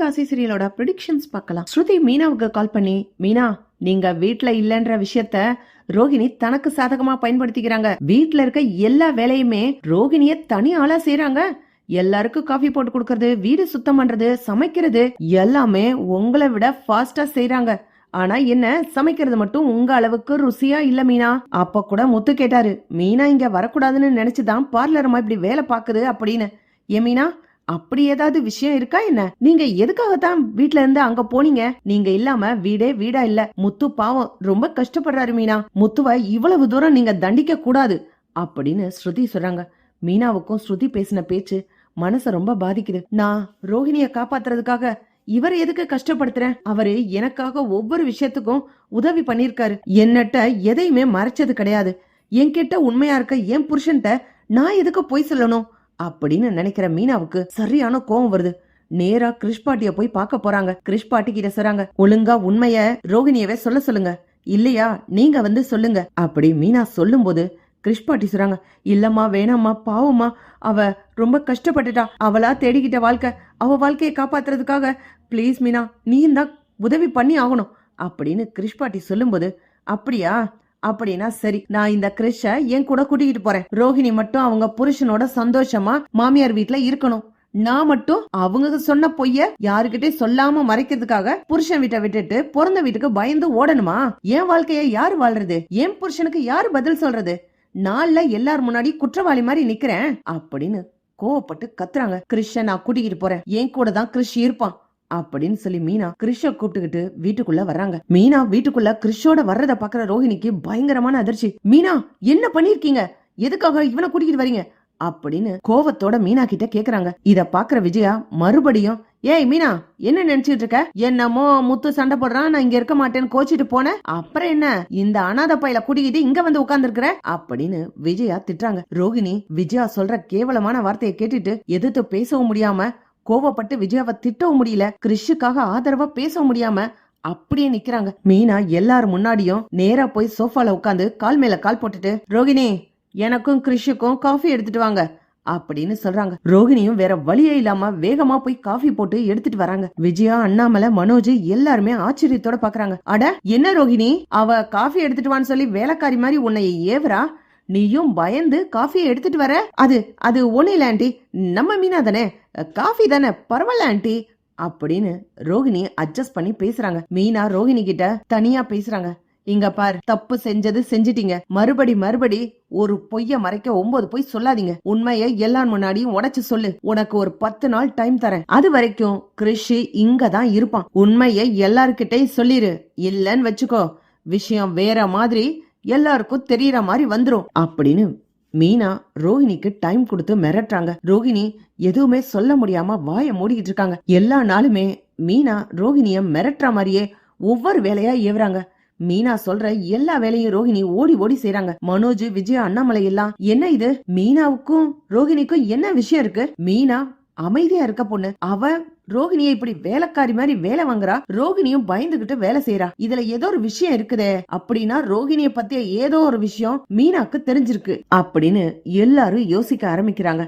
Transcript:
Kashi சீரியலோட predictions பார்க்கலாம். ஸ்ருதி மீனாவுக்கு கால் பண்ணி மீனா நீங்க வீட்ல இல்லன்ற விஷயத்த ரோஹிணி தனக்கு சாதகமா பயன்படுத்திக்கிறாங்க. வீட்ல இருக்க எல்லா வேலையுமே ரோகிணிய தனி ஆளா செய்யறாங்க எல்லாருக்கும் காஃபி போட்டு கொடுக்கறது வீடு சுத்தம் பண்றது சமைக்கிறது எல்லாமே உங்களை விட ஃபாஸ்டா செய்யறாங்க ஆனா என்ன சமைக்கிறது மட்டும் உங்க அளவுக்கு ருசியா இல்ல மீனா? அப்ப கூட முத்து கேட்டாரு. மீனா இங்க வரக்கூடாதுன்னு நினைச்சுதான் பார்லரமா இப்படி வேலை பாக்குது அப்படின்னு. ஏ மீனா? அப்படி ஏதாவது விஷயம் இருக்கா என்ன? நீங்க எதுக்காகத்தான் வீட்ல இருந்து அங்க போனீங்க? நீங்க இல்லாம வீடே வீடா இல்ல. முத்து பாவம் ரொம்ப கஷ்டப்படுறாரு மீனா. முத்துவை இவ்வளவு தூரம் நீங்க தண்டிக்க கூடாது அப்படின்னு ஸ்ருதி சொல்றாங்க. மீனாவுக்கும் ஸ்ருதி பேசின பேச்சு மனச ரொம்ப பாதிக்குது. நான் ரோஹிணிய காப்பாத்துறதுக்காக இவர் எதுக்கு கஷ்டப்படுத்துறேன்? அவரு எனக்காக ஒவ்வொரு விஷயத்துக்கும் உதவி பண்ணிருக்காரு என்னட்ட எதையுமே மறைச்சது கிடையாது. என்கிட்ட உண்மையா இருக்க என் புருஷன்ட்ட நான் எதுக்கு பொய் சொல்லணும்? அப்படின்னு நினைக்கிற மீனாவுக்கு சரியான கோவம் வருது. நேரா கிறிஷ் பாட்டிய போய் பார்க்க போறாங்க. கிறிஷ் பாட்டி கிட்ட சொல்றாங்க ஒழுங்கா உண்மைய ரோகிணியவே சொல்ல சொல்லுங்க. இல்லையா நீங்க வந்து சொல்லுங்க. அப்படி மீனா சொல்லும்போது கிறிஷ் பாட்டி சொல்றாங்க இல்லம்மா வேணாம்மா பாவம்மா. அவ ரொம்ப கஷ்டப்பட்டுட்டா. அவளா தேடிக்கிட்ட வாழ்க்கை. அவ வாழ்க்கையை காப்பாத்துறதுக்காக ப்ளீஸ் மீனா நீயும் தான் உதவி பண்ணி ஆகணும். அப்படின்னு கிருஷ்பாட்டி சொல்லும்போது அப்படியா? அப்படின்னா சரி நான் இந்த கிரிஷ என் கூட கூட்டிக்கிட்டு போறேன். ரோஹிணி மட்டும் அவங்க புருஷனோட சந்தோஷமா மாமியார் வீட்டுல இருக்கணும். நான் மட்டும் அவங்க சொன்ன பொய்ய யாருக்கிட்டே சொல்லாம மறைக்கிறதுக்காக புருஷன் வீட்டை விட்டுட்டு பிறந்த வீட்டுக்கு பயந்து ஓடணுமா? என் வாழ்க்கைய யாரு வாழ்றது? என் புருஷனுக்கு யாரு பதில் சொல்றது? நாள்ல எல்லார் முன்னாடி குற்றவாளி மாதிரி நிக்கிறேன் அப்படின்னு கோவப்பட்டு கத்துறாங்க. கிறிஷ நான் கூட்டிக்கிட்டு போறேன். என் கூட தான் கிறிஷ் இருப்பான். அப்படின்னு சொல்லி மீனா கிறிஷ கூப்பிட்டுக்கிட்டு வீட்டுக்குள்ள வர்றாங்க. மீனா வீட்டுக்குள்ள கிறிஷோட வர்றத பாக்குற ரோஹிணிக்கு பயங்கரமான அதிர்ச்சி. மீனா என்ன பண்ணிருக்கீங்க? எதுக்காக இவனை கூட்டிக்கிட்டு வரீங்க? அப்படின்னு கோவத்தோட மீனா கிட்ட கேக்குறாங்க. இத பாக்குற விஜயா மறுபடியும் ஏய் மீனா என்ன நினைச்சிட்டு இருக்க? என்னமோ முத்து சண்டை போடுறான் நான் இங்க இருக்க மாட்டேன்னு கோச்சிட்டு போனேன் அப்புறம் என்ன? இந்த அனாத பையில குடிக்கிட்டு இங்க வந்து உட்கார்ந்து அப்படின்னு விஜயா திட்டுறாங்க. ரோகிணி விஜயா சொல்ற கேவலமான வார்த்தையை கேட்டுட்டு எதிர்த்து பேசவும் முடியாம கோவப்பட்டு விஜயாவை திட்டவும் முடியல. கிறிஷுக்காக ஆதரவா பேசவும் முடியாம அப்படியே நிக்கிறாங்க. மீனா எல்லாரும் முன்னாடியும் நேரா போய் சோஃபால உட்காந்து கால் மேல கால் போட்டுட்டு ரோகிணி எனக்கும் கிறிஷுக்கும் காஃபி எடுத்துட்டு வாங்க அப்படின்னு சொல்றாங்க. ரோகிணியும் வேற வழியே இல்லாம வேகமா போய் காஃபி போட்டு எடுத்துட்டு வராங்க. விஜயா அண்ணாமலை மனோஜ் எல்லாருமே ஆச்சரியத்தோட பாக்குறாங்க. அட என்ன ரோகிணி? அவ காஃபி எடுத்துட்டு வான்னு சொல்லி வேலைக்காரி மாதிரி உன்னை ஏவரா நீயும் பயந்து காஃபியை எடுத்துட்டு வர. அது அது ஒன்றும் இல்லை ஆண்டி. நம்ம மீனா தானே? காஃபி தானே? பரவாயில்ல ஆண்டி. அப்படின்னு ரோகிணி அட்ஜஸ்ட் பண்ணி பேசுறாங்க. மீனா ரோகிணி கிட்ட தனியா பேசுறாங்க. இங்க பார் தப்பு செஞ்சது செஞ்சிட்டீங்க. மறுபடி மறுபடி ஒரு பொய்ய மறைக்க ஒன்பது பொய் சொல்லாதீங்க. உண்மையை எல்லார் முன்னாடியும் உடைச்சு சொல்லு. உனக்கு ஒரு பத்து நாள் டைம் தரேன். அது வரைக்கும் கிருஷி இங்க தான் இருப்பான். உண்மையை எல்லார்கிட்டையும் சொல்லிரு. இல்லன்னு வச்சுக்கோ. விஷயம் வேற மாதிரி எல்லாருக்கும் தெரியற மாதிரி வந்துரும். அப்படின்னு மீனா ரோஹிணிக்கு டைம் கொடுத்து மிரட்டுறாங்க. ரோஹிணி எதுவுமே சொல்ல முடியாம வாய மூடிக்கிட்டு இருக்காங்க. எல்லா நாளுமே மீனா ரோஹிணிய மிரட்டுற மாதிரியே ஒவ்வொரு வேலையா ஏவுறாங்க. மீனா சொல்ற எல்லா வேலையும் ரோஹிணி ஓடி ஓடி செய்றாங்க. மனோஜ் விஜய் அண்ணாமலை எல்லாம் என்ன இது? மீனாவுக்கும் ரோஹிணிக்கும் என்ன விஷயம் இருக்கு? மீனா அமைதியா இருக்க பொண்ணு. அவ ரோகிணியை இப்படி வேலைக்காரி மாதிரி வேலை வாங்குறா? ரோகிணியும் பயந்துகிட்டு வேலை செய்யறா இதுல ஏதோ ஒரு விஷயம் இருக்குதே. அப்படின்னா ரோகிணிய பத்திய ஏதோ ஒரு விஷயம் மீனாக்கு தெரிஞ்சிருக்கு. அப்படின்னு எல்லாரும் யோசிக்க ஆரம்பிக்கிறாங்க.